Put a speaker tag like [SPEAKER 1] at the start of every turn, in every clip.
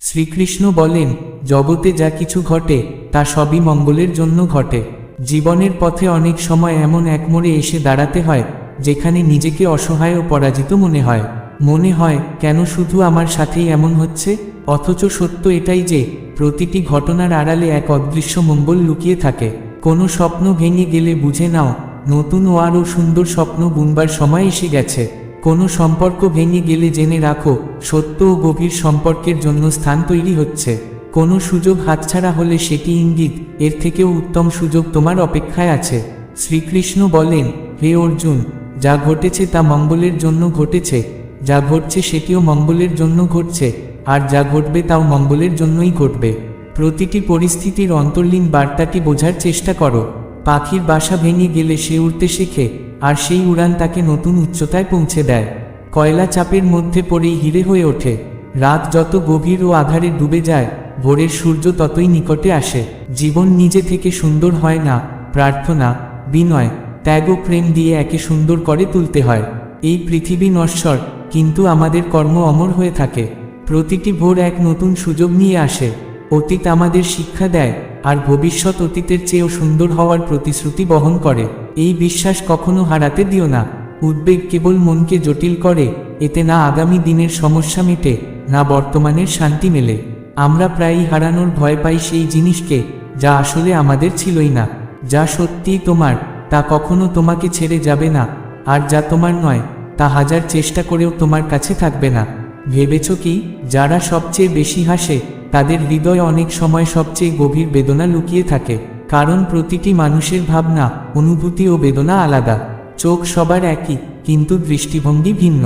[SPEAKER 1] শ্রীকৃষ্ণ বলেন, জগতে যা কিছু ঘটে, তা সবই মঙ্গলের জন্য ঘটে। জীবনের পথে অনেক সময় এমন এক মোড়ে এসে দাঁড়াতে হয়, যেখানে নিজেকে অসহায় ও পরাজিত মনে হয়। মনে হয়, কেন শুধু আমার সাথেই এমন হচ্ছে? অথচ সত্য এটাই যে, প্রতিটি ঘটনার আড়ালে এক অদৃশ্য মঙ্গল লুকিয়ে থাকে। কোনো স্বপ্ন ভেঙে গেলে বুঝে নাও, নতুন ও আরও সুন্দর স্বপ্ন বুনবার সময় এসে গেছে। কোনো সম্পর্ক ভেঙে গেলে জেনে রাখো, সত্য ও গভীর সম্পর্কের জন্য স্থান তৈরি হচ্ছে। কোনো সুযোগ হাতছাড়া হলে সেটি ইঙ্গিত, এর থেকেও উত্তম সুযোগ তোমার অপেক্ষায় আছে। শ্রীকৃষ্ণ বলেন, হে অর্জুন, যা ঘটেছে তা মঙ্গলের জন্য ঘটেছে, যা ঘটছে সেটিও মঙ্গলের জন্য ঘটছে, আর যা ঘটবে তাও মঙ্গলের জন্যই ঘটবে। প্রতিটি পরিস্থিতির অন্তর্লীন বার্তাটি বোঝার চেষ্টা করো। পাখির বাসা ভেঙে গেলে সে উড়তে শেখে আর সেই উড়ান তাকে নতুন উচ্চতায় পৌঁছে দেয়। কয়লা চাপের মধ্যে পড়েই হিরে হয়ে ওঠে। রাত যত গভীর ও আধারে ডুবে যায়, ভোরের সূর্য ততই নিকটে আসে। জীবন নিজে থেকে সুন্দর হয় না, প্রার্থনা, বিনয়, ত্যাগ ও প্রেম দিয়ে একে সুন্দর করে তুলতে হয়। এই পৃথিবী নশ্বর, কিন্তু আমাদের কর্ম অমর হয়ে থাকে। প্রতিটি ভোর এক নতুন সুযোগ নিয়ে আসে। অতীত আমাদের শিক্ষা দেয় আর ভবিষ্যৎ অতীতের চেয়েও সুন্দর হওয়ার প্রতিশ্রুতি বহন করে। এই বিশ্বাস কখনো হারাতে দিও না। উদ্বেগ কেবল মনকে জটিল করে, এতে না আগামী দিনের সমস্যা মেটে, না বর্তমানের শান্তি মেলে। আমরা প্রায়ই হারানোর ভয় পাই সেই জিনিসকে, যা আসলে আমাদের ছিলই না। যা সত্যিই তোমার, তা কখনো তোমাকে ছেড়ে যাবে না। আর যা তোমার নয়, তা হাজার চেষ্টা করেও তোমার কাছে থাকবে না। ভেবেছ কি, যারা সবচেয়ে বেশি হাসে তাদের হৃদয় অনেক সময় সবচেয়ে গভীর বেদনা লুকিয়ে থাকে, কারণ প্রতিটি মানুষের ভাবনা, অনুভূতি ও বেদনা আলাদা। চোখ সবার একই, কিন্তু দৃষ্টিভঙ্গি ভিন্ন।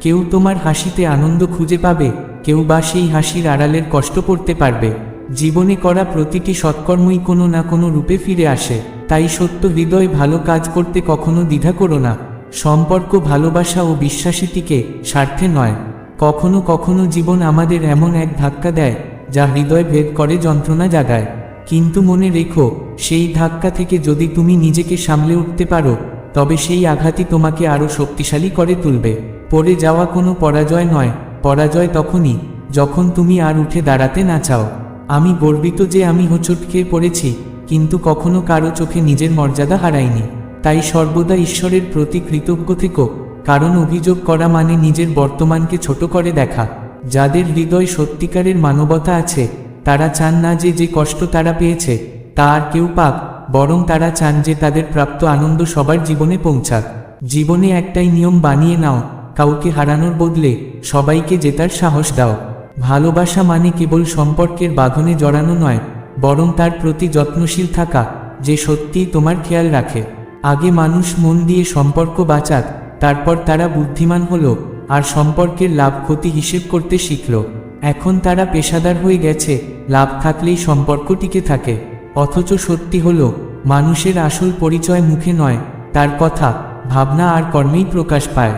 [SPEAKER 1] কেউ তোমার হাসিতে আনন্দ খুঁজে পাবে, কেউ বা সেই হাসির আড়ালের কষ্ট পড়তে পারবে। জীবনে করা প্রতিটি সৎকর্মই কোনো না কোনো রূপে ফিরে আসে, তাই সত্য হৃদয় ভালো কাজ করতে কখনো দ্বিধা করো না। সম্পর্ক, ভালোবাসা ও বিশ্বাসীটিকে স্বার্থে নয়। কখনো কখনো জীবন আমাদের এমন এক ধাক্কা দেয় যা হৃদয় ভেদ করে যন্ত্রণা জাগায়। কিন্তু মনে রেখো, সেই ধাক্কা থেকে যদি তুমি নিজেকে সামলে উঠতে পারো, তবে সেই আঘাতই তোমাকে আরও শক্তিশালী করে তুলবে। পড়ে যাওয়া কোনো পরাজয় নয়, পরাজয় তখনই, যখন তুমি আর উঠে দাঁড়াতে না চাও। আমি গর্বিত যে আমি হোঁচট খেয়ে পড়েছি, কিন্তু কখনো কারও চোখে নিজের মর্যাদা হারাইনি। তাই সর্বদা ঈশ্বরের প্রতি কৃতজ্ঞ থেকো, কারণ অভিযোগ করা মানে নিজের বর্তমানকে ছোট করে দেখা। যাদের হৃদয় সত্যিকারের মানবতা আছে, তারা চান না যে যে কষ্ট তারা পেয়েছে, তা আর কেউ পাক, বরং তারা চান যে তাদের প্রাপ্ত আনন্দ সবার জীবনে পৌঁছাক। জীবনে একটাই নিয়ম বানিয়ে নাও, কাউকে হারানোর বদলে সবাইকে জেতার সাহস দাও। ভালোবাসা মানে কেবল সম্পর্কের বাঁধনে জড়ানো নয়, বরং তার প্রতি যত্নশীল থাকা, যে সত্যিই তোমার খেয়াল রাখে। আগে মানুষ মন দিয়ে সম্পর্ক বাঁচাক, তারপর তারা বুদ্ধিমান হলো। আর সম্পর্কের লাভ ক্ষতি হিসেব করতে শিখল। এখন তারা পেশাদার হয়ে গেছে, লাভ থাকলেই সম্পর্ক টিকে থাকে। অথচ সত্যি হল, মানুষের আসল পরিচয় মুখে নয়, তার কথা, ভাবনা আর কর্মেই প্রকাশ পায়।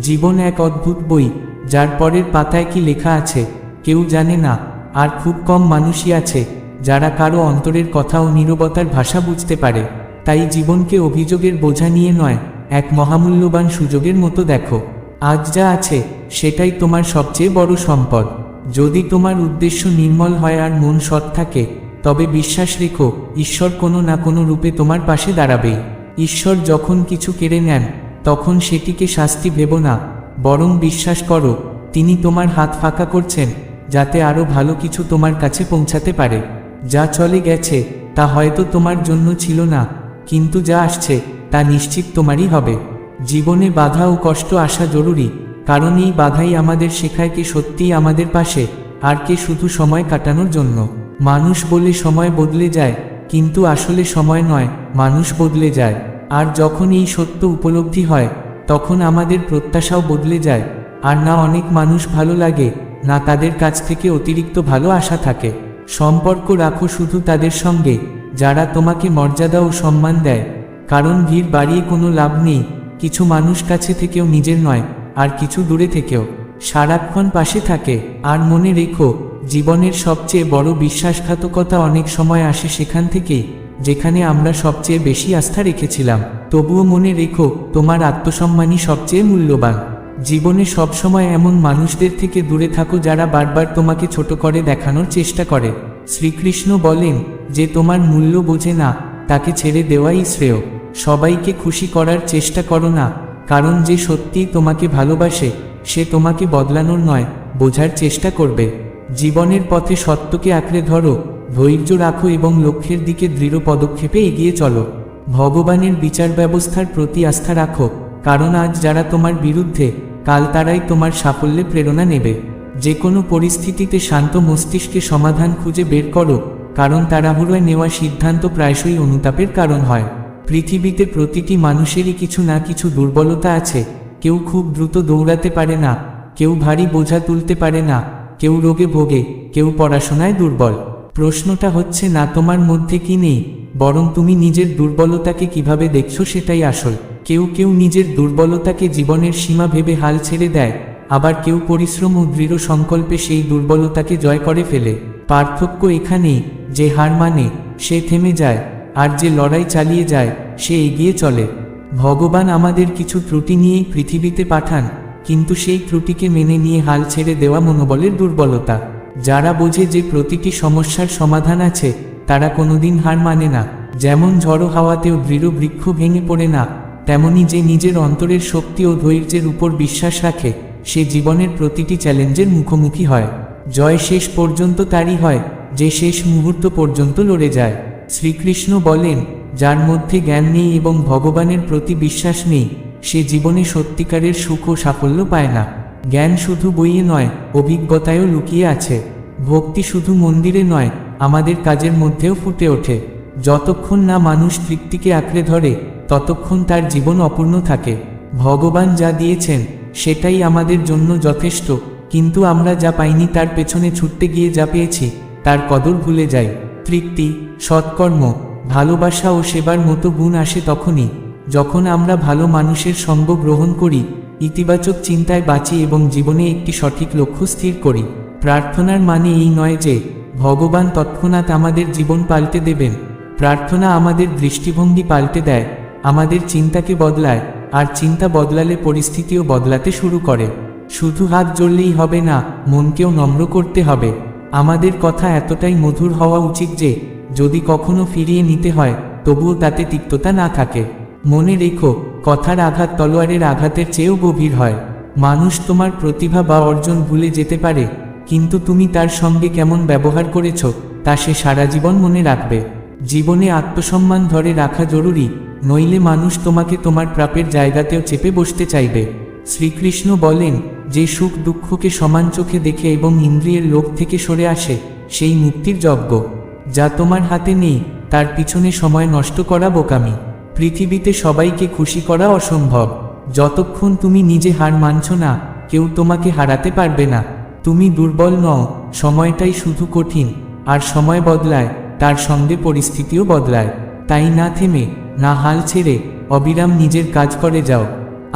[SPEAKER 1] জীবন এক অদ্ভুত বই, যার পরের পাতায় কি লেখা আছে, কেউ জানে না, আর খুব কম মানুষই আছে, যারা কারও অন্তরের কথা ও নীরবতার ভাষা বুঝতে পারে। তাই জীবনকে অভিযোগের বোঝা নিয়ে নয়, এক মহামূল্যবান সুযোগের মতো দেখো। আজ যা আছে, সেটাই তোমার সবচেয়ে বড় সম্পদ। যদি তোমার উদ্দেশ্য নির্মল হয় আর মন সৎ থাকে, তবে বিশ্বাস রেখো, ঈশ্বর কোনো না কোনো রূপে তোমার পাশে দাঁড়াবেই ঈশ্বর যখন কিছু কেড়ে নেন, তখন সেটিকে শাস্তি ভেব না, বরং বিশ্বাস করো, তিনি তোমার হাত ফাঁকা করছেন, যাতে আরও ভালো কিছু তোমার কাছে পৌঁছাতে পারে। যা চলে গেছে, তা হয়তো তোমার জন্য ছিল না, কিন্তু যা আসছে, তা নিশ্চিত তোমারই হবে। জীবনে বাধা ও কষ্ট আসা জরুরি কারণ এই বাধাই আমাদের শেখায় কে সত্যিই আমাদের পাশে, আর কে শুধু সময় কাটানোর জন্য। মানুষ বলে সময় বদলে যায়, কিন্তু আসলে সময় নয়, মানুষ বদলে যায়। আর যখন এই সত্য উপলব্ধি হয়, তখন আমাদের প্রত্যাশাও বদলে যায়। আর না অনেক মানুষ ভালো লাগে, না তাদের কাছ থেকে অতিরিক্ত ভালো আশা থাকে। সম্পর্ক রাখো শুধু তাদের সঙ্গে, যারা তোমাকে মর্যাদা ও সম্মান দেয়। কারণ ভিড় বাড়িয়ে কোনো লাভ নেই। কিছু মানুষ কাছে থেকেও নিজের নয়, আর কিছু দূরে থেকেও। সারাক্ষণ পাশে থাকে, আর মনে রেখো, জীবনের সবচেয়ে বড় বিশ্বাসঘাতকতা অনেক সময় আসে সেখান থেকেই, যেখানে আমরা সবচেয়ে বেশি আস্থা রেখেছিলাম। তবুও মনে রেখো, তোমার আত্মসম্মানই সবচেয়ে মূল্যবান। জীবনে সবসময় এমন মানুষদের থেকে দূরে থাকো যারা বারবার তোমাকে ছোট করে দেখানোর চেষ্টা করে। শ্রীকৃষ্ণ বলেন, যে তোমার মূল্য বোঝে না, তাকে ছেড়ে দেওয়াই শ্রেয়। সবাইকে খুশি করার চেষ্টা করো না, কারণ যে সত্যিই তোমাকে ভালোবাসে, সে তোমাকে বদলানোর নয়, বোঝার চেষ্টা করবে। জীবনের পথে সত্যকে আঁকড়ে ধরো, ধৈর্য রাখো এবং লক্ষ্যের দিকে দৃঢ় পদক্ষেপে এগিয়ে চলো। ভগবানের বিচার ব্যবস্থার প্রতি আস্থা রাখো, কারণ আজ যারা তোমার বিরুদ্ধে, কাল তারাই তোমার সাফল্যে প্রেরণা নেবে। যে কোনো পরিস্থিতিতে শান্ত মস্তিষ্কে সমাধান খুঁজে বের করো, কারণ তাড়াহুড়োয় নেওয়া সিদ্ধান্ত প্রায়শই অনুতাপের কারণ হয়। পৃথিবীতে প্রতিটি মানুষেরই কিছু না কিছু দুর্বলতা আছে। কেউ খুব দ্রুত দৌড়াতে পারে না, কেউ ভারী বোঝা তুলতে পারে না, কেউ রোগে ভোগে, কেউ পড়াশোনায় দুর্বল। প্রশ্নটা হচ্ছে, না তোমার মধ্যে কি নেই, বরং তুমি নিজের দুর্বলতাকে কীভাবে দেখছ সেটাই আসল। কেউ কেউ নিজের দুর্বলতাকে জীবনের সীমা ভেবে হাল ছেড়ে দেয়, আবার কেউ পরিশ্রম ও দৃঢ় সংকল্পে সেই দুর্বলতাকে জয় করে ফেলে। পার্থক্য এখানেই, যে হার মানে সে থেমে যায়। আর যে লড়াই চালিয়ে যায়, সে এগিয়ে চলে। ভগবান আমাদের কিছু ত্রুটি নিয়েই পৃথিবীতে পাঠান, কিন্তু সেই ত্রুটিকে মেনে নিয়ে হাল ছেড়ে দেওয়া মনোবলের দুর্বলতা। যারা বোঝে যে প্রতিটি সমস্যার সমাধান আছে, তারা কোনোদিন হার মানে না। যেমন ঝড়ো হাওয়াতেও দৃঢ় বৃক্ষ ভেঙে পড়ে না, তেমনি যে নিজের অন্তরের শক্তি ও ধৈর্যের উপর বিশ্বাস রাখে, সে জীবনের প্রতিটি চ্যালেঞ্জের মুখোমুখি হয়। জয় শেষ পর্যন্ত তারই হয়, যে শেষ মুহূর্ত পর্যন্ত লড়ে যায়। শ্রীকৃষ্ণ বলেন, যার মধ্যে জ্ঞান নেই এবং ভগবানের প্রতি বিশ্বাস নেই, সে জীবনে সত্যিকারের সুখ ও সাফল্য পায় না। জ্ঞান শুধু বইয়ে নয়, অভিজ্ঞতায়ও লুকিয়ে আছে। ভক্তি শুধু মন্দিরে নয়, আমাদের কাজের মধ্যেও ফুটে ওঠে। যতক্ষণ না মানুষ তৃপ্তিকে আঁকড়ে ধরে, ততক্ষণ তার জীবন অপূর্ণ থাকে। ভগবান যা দিয়েছেন, সেটাই আমাদের জন্য যথেষ্ট, কিন্তু আমরা যা পাইনি তার পেছনে ছুটতে গিয়ে যা পেয়েছি, তার কদর ভুলে যাই। তৃপ্তি, সৎকর্ম, ভালোবাসা ও সেবার মতো গুণ আসে তখনই, যখন আমরা ভালো মানুষের সঙ্গ গ্রহণ করি, ইতিবাচক চিন্তায় বাঁচি এবং জীবনে একটি সঠিক লক্ষ্য স্থির করি। প্রার্থনার মানে এই নয় যে, ভগবান তৎক্ষণাৎ আমাদের জীবন পাল্টে দেবেন। প্রার্থনা আমাদের দৃষ্টিভঙ্গি পাল্টে দেয়, আমাদের চিন্তাকে বদলায়, আর চিন্তা বদলালে পরিস্থিতিও বদলাতে শুরু করে। শুধু হাত জ্বললেই হবে না, মনকেও নম্র করতে হবে। আমাদের কথা এতটাই মধুর হওয়া উচিত যে, যদি কখনো ফিরিয়ে নিতে হয়, তবুও তাতে তিক্ততা না থাকে। মনে রেখো, কথার আঘাত তলোয়ারের আঘাতের চেয়েও গভীর হয়। মানুষ তোমার প্রতিভা বা অর্জন ভুলে যেতে পারে, কিন্তু তুমি তার সঙ্গে কেমন ব্যবহার করেছ, তা সে সারা জীবন মনে রাখবে। জীবনে আত্মসম্মান ধরে রাখা জরুরি, নইলে মানুষ তোমাকে তোমার প্রাপের জায়গাতেও চেপে বসতে চাইবে। শ্রীকৃষ্ণ বলেন যে সুখ দুঃখকে সমান চোখে দেখে এবং ইন্দ্রিয়ের লোভ থেকে সরে আসে, সেই মুক্তির যজ্ঞ। যা তোমার হাতে নেই, তার পিছনে সময় নষ্ট করা বোকামি। পৃথিবীতে সবাইকে খুশি করা অসম্ভব। যতক্ষণ তুমি নিজে হার মানছ না, কেউ তোমাকে হারাতে পারবে না। তুমি দুর্বল নও, সময়টাই শুধু কঠিন। আর সময় বদলায়, তার সঙ্গে পরিস্থিতিও বদলায়। তাই না থেমে, না হাল ছেড়ে, অবিরাম নিজের কাজ করে যাও।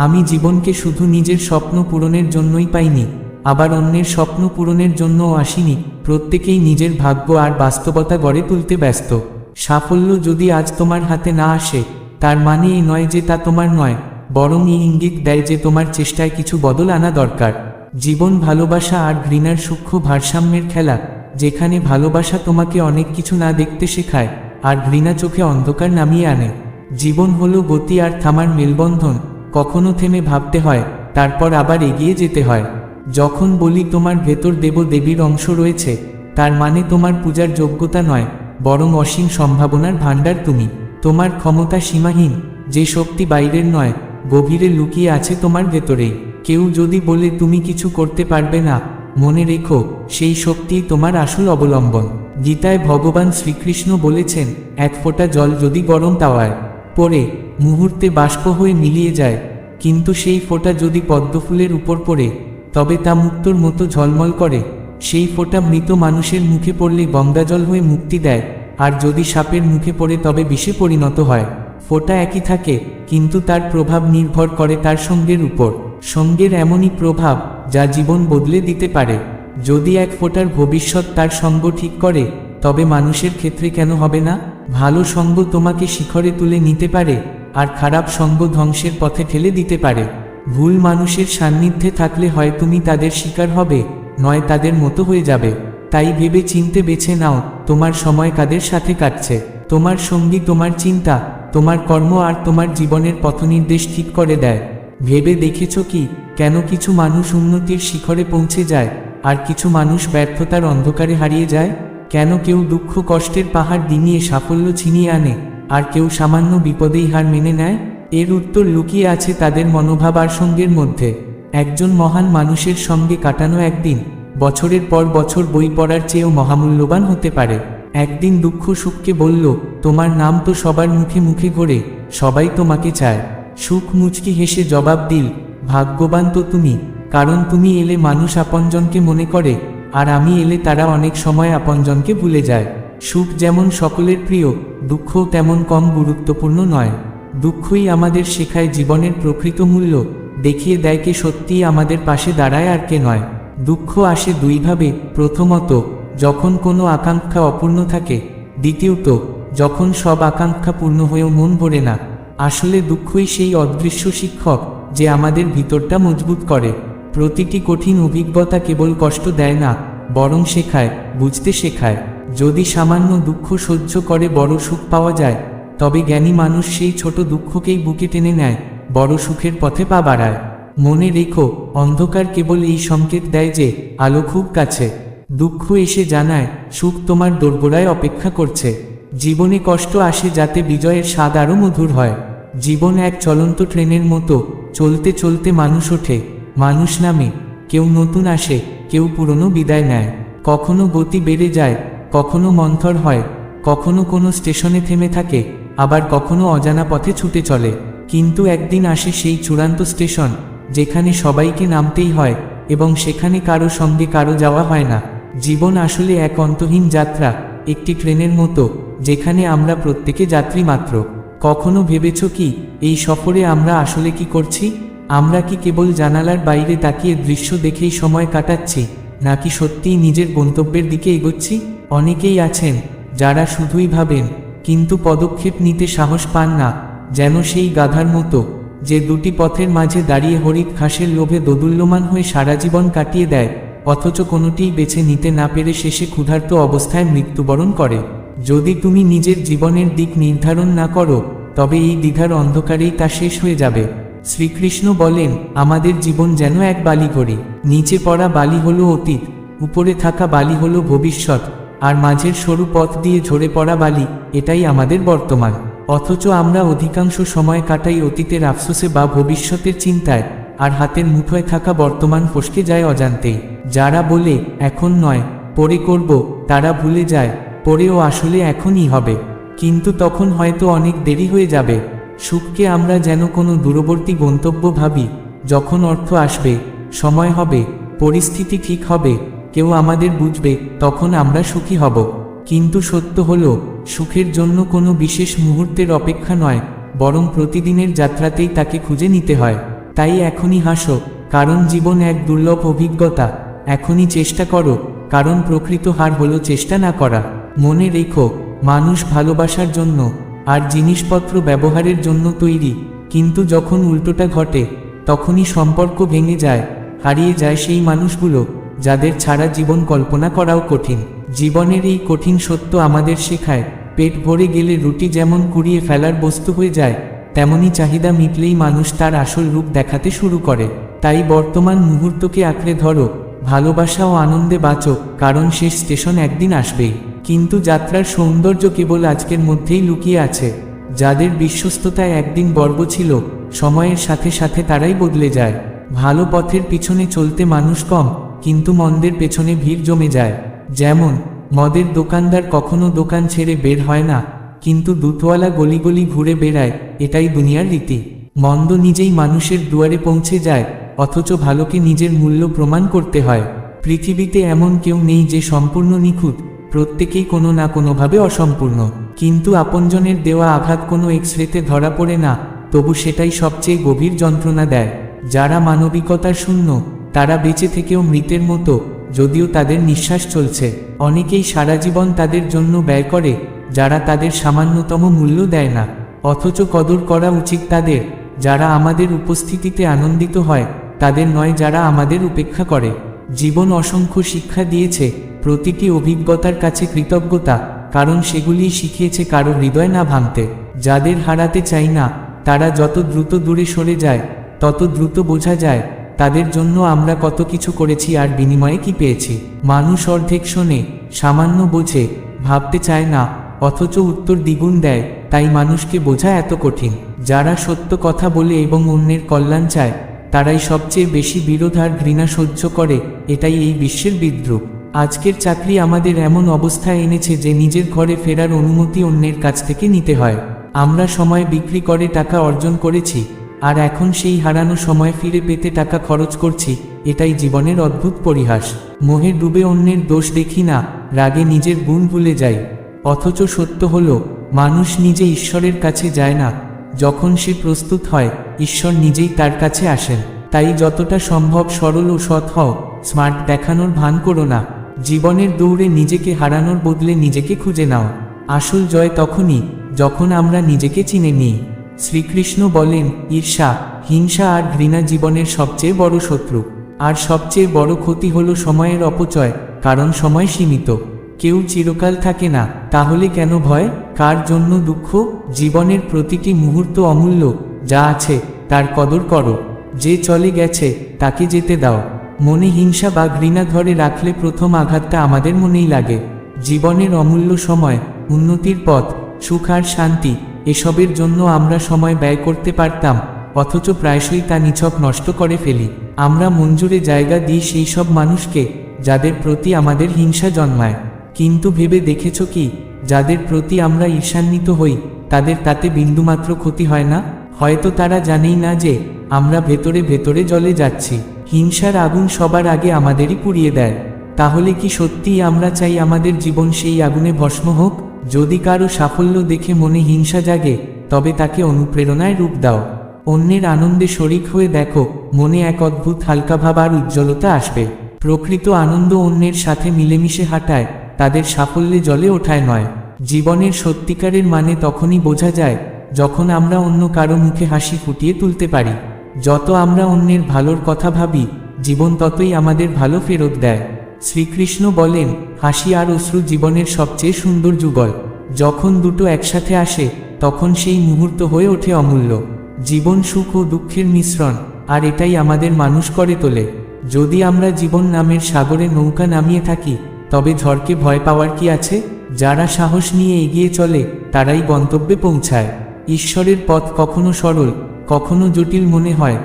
[SPEAKER 1] আমি জীবনকে শুধু নিজের স্বপ্ন পূরণের জন্যই পাইনি, আবার অন্যের স্বপ্ন পূরণের জন্যও আসিনি, প্রত্যেকেই নিজের ভাগ্য আর বাস্তবতা গড়ে তুলতে ব্যস্ত। সাফল্য যদি আজ তোমার হাতে না আসে, তার মানে এই নয় যে তা তোমার নয়, বরং ইঙ্গিত দেয় যে তোমার চেষ্টায় কিছু বদল আনা দরকার। জীবন ভালোবাসা আর ঘৃণার সূক্ষ্ম ভারসাম্যের খেলা, যেখানে ভালোবাসা তোমাকে অনেক কিছু না দেখতে শেখায়, আর ঘৃণা চোখে অন্ধকার নামিয়ে আনে। জীবন হলো গতি আর থামার মেলবন্ধন কখনো থেমে ভাবতে হয়, তারপর আবার এগিয়ে যেতে হয়। যখন বলি তোমার ভেতর দেব দেবীর অংশ রয়েছে, তার মানে তোমার পূজার যোগ্যতা নয়, বরং অসীম সম্ভাবনার ভাণ্ডার তুমি। তোমার ক্ষমতা সীমাহীন, যে শক্তি বাইরের নয়, গভীরে লুকিয়ে আছে তোমার ভেতরেই। কেউ যদি বলে তুমি কিছু করতে পারবে না, মনে রেখো, সেই শক্তিই তোমার আসল অবলম্বন। গীতায় ভগবান শ্রীকৃষ্ণ বলেছেন, এক ফোঁটা জল যদি গরম তাওয়ায় পড়ে মুহূর্তে বাষ্প হয়ে মিলিয়ে যায়, কিন্তু সেই ফোঁটা যদি পদ্মফুলের উপর পড়ে, তবে তা মুক্তর মতো ঝলমল করে। সেই ফোঁটা মৃত মানুষের মুখে পড়লে গঙ্গাজল হয়ে মুক্তি দেয়, আর যদি সাপের মুখে পড়ে তবে বিষে পরিণত হয়। ফোঁটা একই থাকে, কিন্তু তার প্রভাব নির্ভর করে তার সঙ্গের উপর। সঙ্গের এমনই প্রভাব, যা জীবন বদলে দিতে পারে। যদি এক ফোঁটার ভবিষ্যৎ তার সঙ্গ ঠিক করে, তবে মানুষের ক্ষেত্রে কেন হবে না? ভালো সঙ্গ তোমাকে শিখরে তুলে নিতে পারে। আর খারাপ সঙ্গ ধ্বংসের পথে ঠেলে দিতে পারে। ভুল মানুষের সান্নিধ্যে থাকলে হয় তুমি তাদের শিকার হবে, নয় তাদের মতো হয়ে যাবে। তাই ভেবে চিনতে বেছে নাও, তোমার সময় কাদের সাথে কাটছে। তোমার সঙ্গী তোমার চিন্তা, তোমার কর্ম আর তোমার জীবনের পথনির্দেশ ঠিক করে দেয়। ভেবে দেখেছ কি, কেন কিছু মানুষ উন্নতির শিখরে পৌঁছে যায়, আর কিছু মানুষ ব্যর্থতার অন্ধকারে হারিয়ে যায়? কেন কেউ দুঃখ কষ্টের পাহাড় ডিঙিয়ে সাফল্য ছিনিয়ে আনে? আর কেউ সামান্য বিপদেই হার মেনে নেয়? এর উত্তর লুকিয়ে আছে তাদের মনোভাব আর সঙ্গের মধ্যে। একজন মহান মানুষের সঙ্গে কাটানো একদিন, বছরের পর বছর বই পড়ার চেয়েও মহামূল্যবান হতে পারে। একদিন দুঃখ সুখকে বলল, তোমার নাম তো সবার মুখে মুখে ঘোরে, সবাই তোমাকে চায়। সুখ মুচকি হেসে জবাব দিল, ভাগ্যবান তো তুমি, কারণ তুমি এলে মানুষ আপনজনকে মনে করে, আর আমি এলে তারা অনেক সময় আপনজনকে ভুলে যায়। সুখ যেমন সকলের প্রিয় দুঃখ তেমন কম গুরুত্বপূর্ণ নয়। দুঃখই আমাদের শেখায় জীবনের প্রকৃত মূল্য, দেখিয়ে দেয় কে সত্যিই আমাদের পাশে দাঁড়ায় আর কে নয়। দুঃখ আসে দুইভাবে, প্রথমত, যখন কোনো আকাঙ্ক্ষা অপূর্ণ থাকে, দ্বিতীয়ত, যখন সব আকাঙ্ক্ষা পূর্ণ হয়েও মন ভরে না। আসলে দুঃখই সেই অদৃশ্য শিক্ষক, যে আমাদের ভিতরটা মজবুত করে। প্রতিটি কঠিন অভিজ্ঞতা কেবল কষ্ট দেয় না, বরং শেখায়, বুঝতে শেখায়। যদি সামান্য দুঃখ সহ্য করে বড় সুখ পাওয়া যায়, তবে জ্ঞানী মানুষ সেই ছোট দুঃখকেই বুকে টেনে নেয়, বড় সুখের পথে পা বাড়ায়। মনে রেখো, অন্ধকার কেবল এই সংকেত দেয় যে, আলো খুব কাছে। দুঃখ এসে জানায়, সুখ তোমার দোরগোড়ায় অপেক্ষা করছে। জীবনে কষ্ট আসে যাতে বিজয়ের স্বাদ আরও মধুর হয়। জীবন এক চলন্ত ট্রেনের মতো, চলতে চলতে মানুষ ওঠে। মানুষ নামে, কেউ নতুন আসে, কেউ পুরনো বিদায় নেয়। কখনো গতি বেড়ে যায় কখনো মন্থর হয়, কখনো কোনো স্টেশনে থেমে থাকে, আবার কখনো অজানা পথে ছুটে চলে। কিন্তু একদিন আসে সেই চূড়ান্ত স্টেশন, যেখানে সবাইকে নামতেই হয়, এবং সেখানে কারও সঙ্গে কারও যাওয়া হয় না। জীবন আসলে এক অন্তহীন যাত্রা, একটি ট্রেনের মতো, যেখানে আমরা প্রত্যেকে যাত্রী মাত্র। কখনো ভেবেছ কি, এই সফরে আমরা আসলে কি করছি? আমরা কি কেবল জানালার বাইরে তাকিয়ে দৃশ্য দেখেই সময় কাটাচ্ছি, নাকি সত্যিই নিজের গন্তব্যের দিকে এগোচ্ছি? অনেকেই আছেন যারা শুধুই ভাবেন, কিন্তু পদক্ষেপ নিতে সাহস পান না, যেন সেই গাধার মতো, যে দুটি পথের মাঝে দাঁড়িয়ে হরিৎ ঘাসের লোভে দোদুল্যমান হয়ে সারা জীবন কাটিয়ে দেয়, অথচ কোনোটিই বেছে নিতে না পেরে শেষে ক্ষুধার্ত অবস্থায় মৃত্যুবরণ করে। যদি তুমি নিজের জীবনের দিক নির্ধারণ না করো, তবে এই দ্বিধার অন্ধকারেই তা শেষ হয়ে যাবে। শ্রীকৃষ্ণ বলেন, আমাদের জীবন যেন এক বালিঘড়ি নিচে পড়া বালি হলো অতীত, উপরে থাকা বালি হলো ভবিষ্যৎ। আর মাঝের সরু পথ দিয়ে ঝরে পড়া বালি, এটাই আমাদের বর্তমান। অথচ আমরা অধিকাংশ সময় কাটাই অতীতের আফসোসে বা ভবিষ্যতের চিন্তায়, আর হাতের মুঠোয় থাকা বর্তমান ফসকে যায় অজান্তেই। যারা বলে, এখন নয়, পরে করব তারা ভুলে যায়, পরেও আসলে এখনই হবে। কিন্তু তখন হয়তো অনেক দেরি হয়ে যাবে। সুখকে আমরা যেন কোনো দূরবর্তী গন্তব্য ভাবি, যখন অর্থ আসবে, সময় হবে, পরিস্থিতি ঠিক হবে। কেউ আমাদের বুঝবে, তখন আমরা সুখী হব। কিন্তু সত্য হল, সুখের জন্য কোনো বিশেষ মুহূর্তের অপেক্ষা নয়, বরং প্রতিদিনের যাত্রাতেই তাকে খুঁজে নিতে হয়। তাই এখনই হাসো, কারণ জীবন এক দুর্লভ অভিজ্ঞতা। এখনই চেষ্টা করো, কারণ প্রকৃত হার হলো চেষ্টা না করা। মনে রেখো, মানুষ ভালোবাসার জন্য, আর জিনিসপত্র ব্যবহারের জন্য তৈরি। কিন্তু যখন উল্টোটা ঘটে, তখনই সম্পর্ক ভেঙে যায়, হারিয়ে যায় সেই মানুষগুলো। যাদের ছাড়া জীবন কল্পনা করাও কঠিন। জীবনের এই কঠিন সত্য আমাদের শেখায়, পেট ভরে গেলে রুটি যেমন কুড়িয়ে ফেলার বস্তু হয়ে যায়, তেমনি চাহিদা মিটলেই মানুষ তার আসল রূপ দেখাতে শুরু করে। তাই বর্তমান মুহূর্তকে আঁকড়ে ধরো, ভালোবাসা ও আনন্দে বাঁচো, কারণ শেষ স্টেশন একদিন আসবেই। কিন্তু যাত্রার সৌন্দর্য কেবল আজকের মধ্যেই লুকিয়ে আছে। যাদের বিশ্বস্ততায় একদিন গর্ব ছিল, সময়ের সাথে সাথে তারাই বদলে যায়। ভালো পথের পিছনে চলতে মানুষ কম কিন্তু মন্দের পেছনে ভিড় জমে যায়। যেমন, মদের দোকানদার কখনো দোকান ছেড়ে বের হয় না, কিন্তু দুধওয়ালা গলি গলি ঘুরে বেড়ায়, এটাই দুনিয়ার রীতি। মন্দ নিজেই মানুষের দুয়ারে পৌঁছে যায়, অথচ ভালোকে নিজের মূল্য প্রমাণ করতে হয়। পৃথিবীতে এমন কেউ নেই যে সম্পূর্ণ নিখুঁত, প্রত্যেকেই কোনো না কোনোভাবে অসম্পূর্ণ। কিন্তু আপনজনের দেওয়া আঘাত কোনো এক্স রেতে ধরা পড়ে না, তবু সেটাই সবচেয়ে গভীর যন্ত্রণা দেয়, যারা মানবিকতার শূন্য। তারা বেঁচে থেকেও মৃতের মতো, যদিও তাদের নিঃশ্বাস চলছে। অনেকেই সারা জীবন তাদের জন্য ব্যয় করে, যারা তাদের সামান্যতম মূল্য দেয় না। অথচ কদর করা উচিত তাদের, যারা আমাদের উপস্থিতিতে আনন্দিত হয়, তাদের নয় যারা আমাদের উপেক্ষা করে। জীবন অসংখ্য শিক্ষা দিয়েছে, প্রতিটি অভিজ্ঞতার কাছে কৃতজ্ঞতা, কারণ সেগুলি শিখিয়েছে কারও হৃদয় না ভাঙতে। যাদের হারাতে চাই না, তারা যত দ্রুত দূরে সরে যায়, তত দ্রুত বোঝা যায় তাদের জন্য আমরা কত কিছু করেছি আর বিনিময়ে কি পেয়েছি? মানুষ অর্ধেক শোনে, সামান্য বোঝে, ভাবতে চায় না, অথচ উত্তর দ্বিগুণ দেয়, তাই মানুষকে বোঝা এত কঠিন। যারা সত্য কথা বলে এবং অন্যের কল্যাণ চায়, তারাই সবচেয়ে বেশি বিরোধ আর ঘৃণা সহ্য করে, এটাই এই বিশ্বের বিদ্রুপ। আজকের চাকরি আমাদের এমন অবস্থায় এনেছে যে নিজের ঘরে ফেরার অনুমতি অন্যের কাছ থেকে নিতে হয়। আমরা সময় বিক্রি করে টাকা অর্জন করেছি আর এখন সেই হারানো সময় ফিরে পেতে টাকা খরচ করছি, এটাই জীবনের অদ্ভুত পরিহাস। মোহে ডুবে অন্যের দোষ দেখি না, রাগে নিজের গুণ ভুলে যাই। অথচ সত্য হল, মানুষ নিজে ঈশ্বরের কাছে যায় না। যখন সে প্রস্তুত হয়, ঈশ্বর নিজেই তার কাছে আসেন। তাই যতটা সম্ভব সরল ও সৎ হও, স্মার্ট দেখানোর ভান করো না। জীবনের দৌড়ে নিজেকে হারানোর বদলে নিজেকে খুঁজে নাও। আসল জয় তখনই, যখন আমরা নিজেকে চিনে নিই। শ্রীকৃষ্ণ বলেন, ঈর্ষা, হিংসা আর ঘৃণা জীবনের সবচেয়ে বড় শত্রু। আর সবচেয়ে বড় ক্ষতি হলো সময়ের অপচয়, কারণ সময় সীমিত। কেউ চিরকাল থাকে না, তাহলে কেন ভয়? কার জন্য দুঃখ? জীবনের প্রতিটি মুহূর্ত অমূল্য, যা আছে, তার কদর করো। যে চলে গেছে, তাকে যেতে দাও। মনে হিংসা বা ঘৃণা ধরে রাখলে প্রথম আঘাতটা আমাদের মনেই লাগে। জীবনের অমূল্য সময়, উন্নতির পথ, সুখ আর শান্তি এসবের জন্য আমরা সময় ব্যয় করতে পারতাম, অথচ প্রায়শই তা নিছক নষ্ট করে ফেলি। আমরা মঞ্জুরে জায়গা দিই সেই সব মানুষকে, যাদের প্রতি আমাদের হিংসা জন্মায়। কিন্তু ভেবে দেখেছ কি, যাদের প্রতি আমরা ঈর্ষান্বিত হই, তাদের তাতে বিন্দুমাত্র ক্ষতি হয় না? হয়তো তারা জানেই না যে, আমরা ভেতরে ভেতরে জলে যাচ্ছি। হিংসার আগুন সবার আগে আমাদেরই পুড়িয়ে দেয়। তাহলে কি সত্যিই আমরা চাই আমাদের জীবন সেই আগুনে ভস্ম হোক? যদি কারও সাফল্য দেখে মনে হিংসা জাগে, তবে তাকে অনুপ্রেরণায় রূপ দাও। অন্যের আনন্দে শরিক হয়ে দেখো, মনে এক অদ্ভুত হালকা ভাব আর উজ্জ্বলতা আসবে। প্রকৃত আনন্দ অন্যের সাথে মিলেমিশে হাঁটায়, তাদের সাফল্যে জলে ওঠায় নয়। জীবনের সত্যিকারের মানে তখনই বোঝা যায়, যখন আমরা অন্য কারও মুখে হাসি ফুটিয়ে তুলতে পারি। যত আমরা অন্যের ভালোর কথা ভাবি, জীবন ততই আমাদের ভালো ফেরত দেয়। শ্রীকৃষ্ণ বলেন হাসি আর অশ্রু জীবনের সবচেয়ে সুন্দর যুগল। যখন দুটো একসাথে আসে, তখন সেই মুহূর্ত হয়ে ওঠে অমূল্য। জীবন সুখ ও দুঃখের মিশ্রণ, আর এটাই আমাদের মানুষ করে তোলে। যদি আমরা জীবন নামের সাগরে নৌকা নামিয়ে থাকি, তবে ঝড়কে ভয় পাওয়ার কি আছে? যারা সাহস নিয়ে এগিয়ে চলে, তারাই গন্তব্যে পৌঁছায়। ঈশ্বরের পথ কখনো সরল, কখনো জটিল মনে হয়।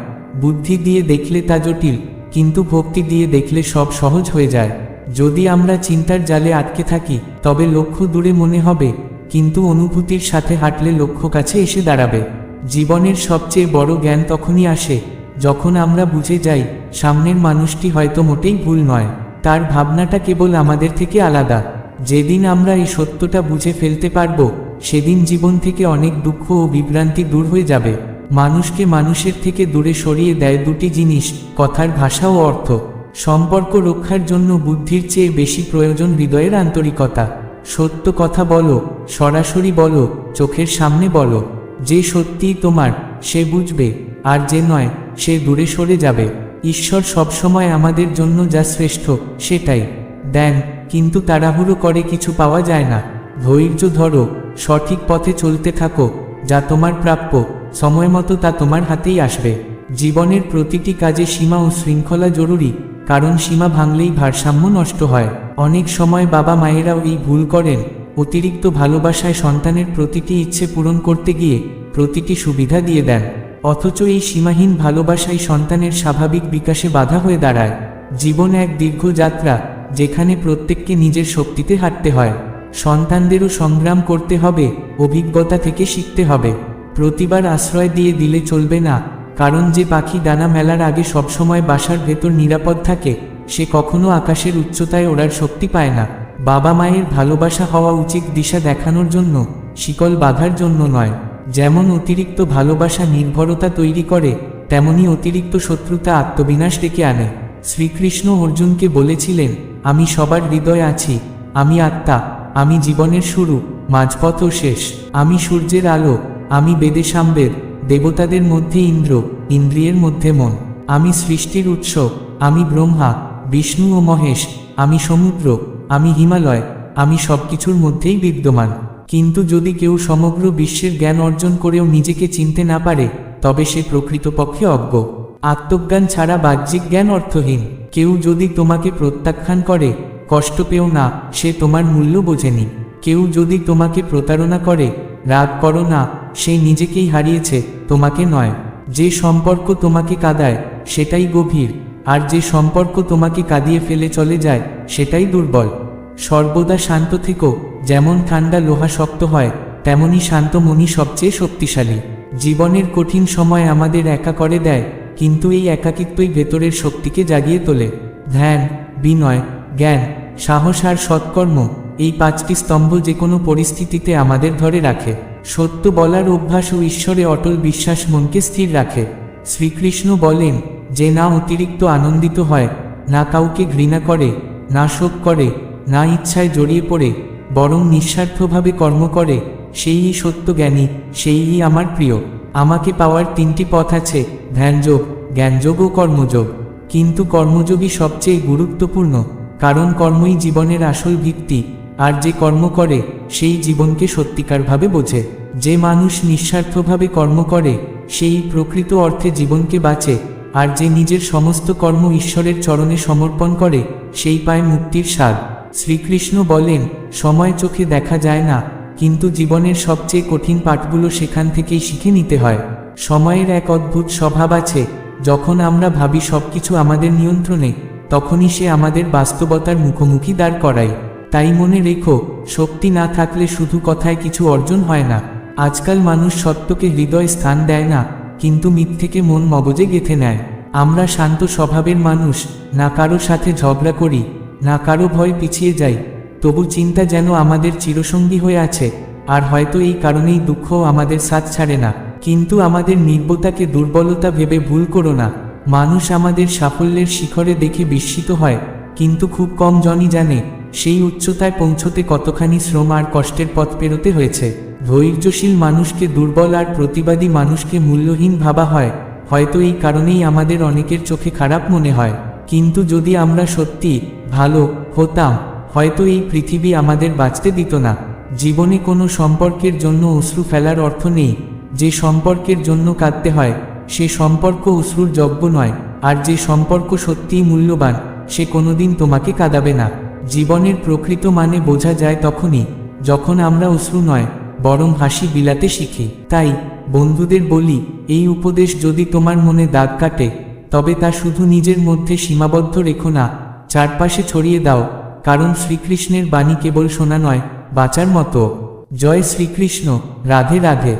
[SPEAKER 1] বুদ্ধি দিয়ে দেখলে তা জটিল, কিন্তু ভক্তি দিয়ে দেখলে সব সহজ হয়ে যায়। যদি আমরা চিন্তার জালে আটকে থাকি, তবে লক্ষ্য দূরে মনে হবে, কিন্তু অনুভূতির সাথে হাঁটলে লক্ষ্য কাছে এসে দাঁড়াবে। জীবনের সবচেয়ে বড় জ্ঞান তখনই আসে, যখন আমরা বুঝে যাই, সামনের মানুষটি হয়তো মোটেই ভুল নয়। তার ভাবনাটা কেবল আমাদের থেকে আলাদা। যেদিন আমরা এই সত্যটা বুঝে ফেলতে পারব, সেদিন জীবন থেকে অনেক দুঃখ ও বিভ্রান্তি দূর হয়ে যাবে। মানুষকে মানুষের থেকে দূরে সরিয়ে দেয় দুটি জিনিস, কথার ভাষা ও অর্থ। সম্পর্ক রক্ষার জন্য বুদ্ধির চেয়ে বেশি প্রয়োজন হৃদয়ের আন্তরিকতা। সত্য কথা বলো, সরাসরি বলো, চোখের সামনে বলো। যে সত্যিই তোমার, সে বুঝবে, আর যে নয়, সে দূরে সরে যাবে। ঈশ্বর সবসময় আমাদের জন্য যা শ্রেষ্ঠ, সেটাই। দেন, কিন্তু তাড়াহুড়ো করে কিছু পাওয়া যায় না। ধৈর্য ধরো, সঠিক পথে চলতে থাকো, যা তোমার প্রাপ্য, সময় মতো তা তোমার হাতেই আসবে। জীবনের প্রতিটি কাজে সীমা ও শৃঙ্খলা জরুরি। কারণ সীমা ভাঙলেই ভারসাম্য নষ্ট হয়। অনেক সময় বাবা মায়েরাও এই ভুল করেন। অতিরিক্ত ভালোবাসায় সন্তানের প্রতিটি ইচ্ছে পূরণ করতে গিয়ে প্রতিটি সুবিধা দিয়ে দেন। অথচ এই সীমাহীন ভালোবাসাই সন্তানের স্বাভাবিক বিকাশে বাধা হয়ে দাঁড়ায়। জীবন এক দীর্ঘ যাত্রা, যেখানে প্রত্যেককে নিজের শক্তিতে হাঁটতে হয়। সন্তানদেরও সংগ্রাম করতে হবে, অভিজ্ঞতা থেকে শিখতে হবে। প্রতিবার আশ্রয় দিয়ে দিলে চলবে না। কারণ যে পাখি ডানা মেলার আগে সবসময় বাসার ভেতর নিরাপদ থাকে, সে কখনো আকাশের উচ্চতায় ওড়ার শক্তি পায় না। বাবা মায়ের ভালোবাসা হওয়া উচিত দিশা দেখানোর জন্য, শিকল বাঁধার জন্য নয়। যেমন অতিরিক্ত ভালোবাসা নির্ভরতা তৈরি করে, তেমনি অতিরিক্ত শত্রুতা আত্মবিনাশ ডেকে আনে। শ্রীকৃষ্ণ অর্জুনকে বলেছিলেন, আমি সবার হৃদয় আছি, আমি আত্মা, আমি জীবনের শুরু মাঝপথ শেষ, আমি সূর্যের আলো, আমি বেদে সামবেদ দেবতাদের মধ্যে ইন্দ্র, ইন্দ্রিয়ের মধ্যে মন। আমি সৃষ্টির উৎস, আমি ব্রহ্মা, বিষ্ণু ও মহেশ, আমি সমুদ্র, আমি হিমালয়, আমি সবকিছুর মধ্যেই বিদ্যমান। কিন্তু যদি কেউ সমগ্র বিশ্বের জ্ঞান অর্জন করেও নিজেকে চিনতে না পারে, তবে সে প্রকৃতপক্ষে অজ্ঞ। আত্মজ্ঞান ছাড়া বাহ্যিক জ্ঞান অর্থহীন। কেউ যদি তোমাকে প্রত্যাখ্যান করে, কষ্ট পেও না, সে তোমার মূল্য বোঝেনি। কেউ যদি তোমাকে প্রতারণা করে রাগ করো না, সে নিজেকেই হারিয়েছে, তোমাকে নয়। যে সম্পর্ক তোমাকে কাদায়, সেটাই গভীর, আর যে সম্পর্ক তোমাকে কাঁদিয়ে ফেলে চলে যায়, সেটাই দুর্বল। সর্বদা শান্ত থেকো, যেমন ঠান্ডা লোহা শক্ত হয়, তেমনি শান্ত মনি সবচেয়ে শক্তিশালী। জীবনের কঠিন সময় আমাদের একা করে দেয়, কিন্তু এই একাকিত্বই ভেতরের শক্তিকে জাগিয়ে তোলে। ধ্যান, বিনয়, জ্ঞান, সাহস আর সৎকর্ম এই পাঁচটি স্তম্ভ যে কোনো পরিস্থিতিতে আমাদের ধরে রাখে। সত্য বলার অভ্যাস ও ঈশ্বরে অটল বিশ্বাস মনকে স্থির রাখে। শ্রীকৃষ্ণ বলেন, যে না অতিরিক্ত আনন্দিত হয়, না কাউকে ঘৃণা করে, না শোক করে, না ইচ্ছায় জড়িয়ে পড়ে, বরং নিঃস্বার্থভাবে কর্ম করে, সেই সত্য জ্ঞানী, সেই আমার প্রিয়। আমাকে পাওয়ার তিনটি পথ আছে, ধ্যানযোগ, জ্ঞানযোগ ও কর্মযোগ। কিন্তু কর্মযোগই সবচেয়ে গুরুত্বপূর্ণ, কারণ কর্মই জীবনের আসল ভিত্তি। আর যে কর্ম করে, সেই জীবনকে সত্যিকারভাবে বোঝে। যে মানুষ নিঃস্বার্থভাবে কর্ম করে, সেই প্রকৃত অর্থে জীবনকে বাঁচে। আর যে নিজের সমস্ত কর্ম ঈশ্বরের চরণে সমর্পণ করে, সেই পায় মুক্তির স্বাদ। শ্রীকৃষ্ণ বলেন, সময় চোখে দেখা যায় না, কিন্তু জীবনের সবচেয়ে কঠিন পাঠগুলো সেখান থেকেই শিখে নিতে হয়। সময়ের এক অদ্ভুত স্বভাব আছে, যখন আমরা ভাবি সবকিছু আমাদের নিয়ন্ত্রণে, তখনই সে আমাদের বাস্তবতার মুখোমুখি দাঁড় করায়। তাই মনে রেখো, শক্তি না থাকলে শুধু কথায় কিছু অর্জন হয় না। আজকাল মানুষ সত্যকে হৃদয় স্থান দেয় না, কিন্তু মিথ্যেকে মন মগজে গেথে নেয়। আমরা শান্ত স্বভাবের মানুষ, না কারও সাথে ঝগড়া করি, না কারও ভয় পিছিয়ে যাই। তবু চিন্তা যেন আমাদের চিরসঙ্গী হয়ে আছে, আর হয়তো এই কারণেই দুঃখ আমাদের সাথ ছাড়ে না। কিন্তু আমাদের নির্বতাকে দুর্বলতা ভেবে ভুল করো না। মানুষ আমাদের সাফল্যের শিখরে দেখে বিস্মিত হয়, কিন্তু খুব কম জনই জানে সেই উচ্চতায় পৌঁছতে কতখানি শ্রম আর কষ্টের পথ পেরোতে হয়েছে? ধৈর্যশীল মানুষকে দুর্বল আর প্রতিবাদী মানুষকে মূল্যহীন ভাবা হয়। হয়তো এই কারণেই আমাদের অনেকের চোখে খারাপ মনে হয়। কিন্তু যদি আমরা সত্যি, ভালো, হতাম, হয়তো এই পৃথিবী আমাদের বাঁচতে দিত না। জীবনে কোনো সম্পর্কের জন্য অশ্রু ফেলার অর্থ নেই। যে সম্পর্কের জন্য কাঁদতে হয়, সে সম্পর্ক অশ্রুর যজ্ঞ নয়। আর যে সম্পর্ক সত্যিই মূল্যবান, সে কোনোদিন তোমাকে কাঁদাবে না। জীবনের প্রকৃত মানে বোঝা যায় তখনই, যখন আমরা অশ্রু নয়, বরং হাসি বিলাতে শিখি। তাই, বন্ধুদের বলি, এই উপদেশ যদি তোমার মনে দাগ কাটে, তবে তা শুধু নিজের মধ্যে সীমাবদ্ধ রেখো না, চারপাশে ছড়িয়ে দাও, কারণ শ্রীকৃষ্ণের বাণী কেবল শোনা নয়, বাঁচার মতো। জয় শ্রীকৃষ্ণ, রাধে রাধে।